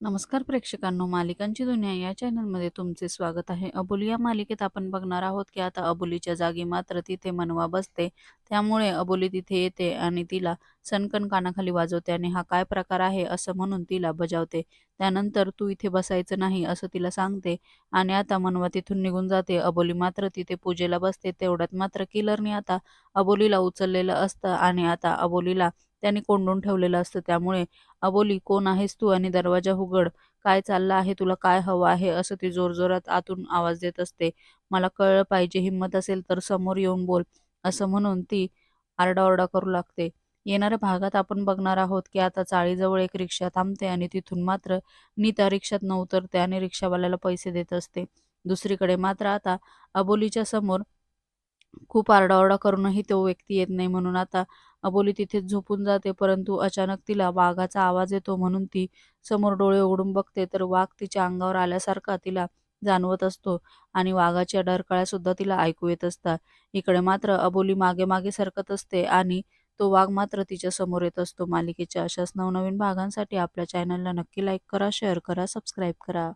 नमस्कार प्रेक्षकांनो मालिकांची दुनिया या चॅनलमध्ये तुमचे स्वागत आहे. अबोली या मालिकेत आपण बघणार आहोत की आता अबोलीच्या जागी मात्र तिथे मनवा बसते. त्यामुळे अबोली तिथे येते आणि तिला सनकन कानाखाली वाजवते आणि हा काय प्रकार आहे असं म्हणून तिला बजावते. त्यानंतर तू इथे बसायचं नाही असं तिला सांगते आणि आता मनवा तिथून निघून जाते. अबोली मात्र तिथे पूजेला बसते. तेवढ्यात मात्र किलरने आता अबोलीला उचललेलं असतं आणि आता अबोलीला त्याने कोंडून ठेवलेलं असतं. त्यामुळे अबोली कोण आहेस तू आणि दरवाजा उघड? काय चाललं आहे? तुला काय हवं आहे? असं ती जोरजोरात आतून आवाज देत असते. मला कळलं पाहिजे हिंमत असेल तर समोर येऊन बोल. असं म्हणून ती आरडाओरडा करू लागते. येणाऱ्या भागात आपण बघणार आहोत की आता चाळीजवळ एक रिक्षा थांबते आणि तिथून मात्र नीता रिक्षात न उतरते आणि रिक्षावाल्याला पैसे देत असते. दुसरीकडे मात्र आता अबोलीच्या समोर खूप आरडाओरडा करूनही तो व्यक्ती येत नाही म्हणून आता अबोली तिथेच झोपून जाते परंतु अचानक तिला वाघाचा आवाज येतो म्हणून ती समोर डोळे उघडून बघते तर वाघ तिच्या अंगावर आल्यासारखा तिला जाणवत असतो आणि वाघाच्या डरकाळ्या सुद्धा तिला ऐकू येत असतात. इकडे मात्र अबोली मागे मागे सरकत असते आणि तो वाघ मात्र तिच्या समोर येत असतो. मालिकेच्या अशाच नवनवीन भागांसाठी आपल्या चॅनलला नक्की लाईक करा शेअर करा सबस्क्राईब करा.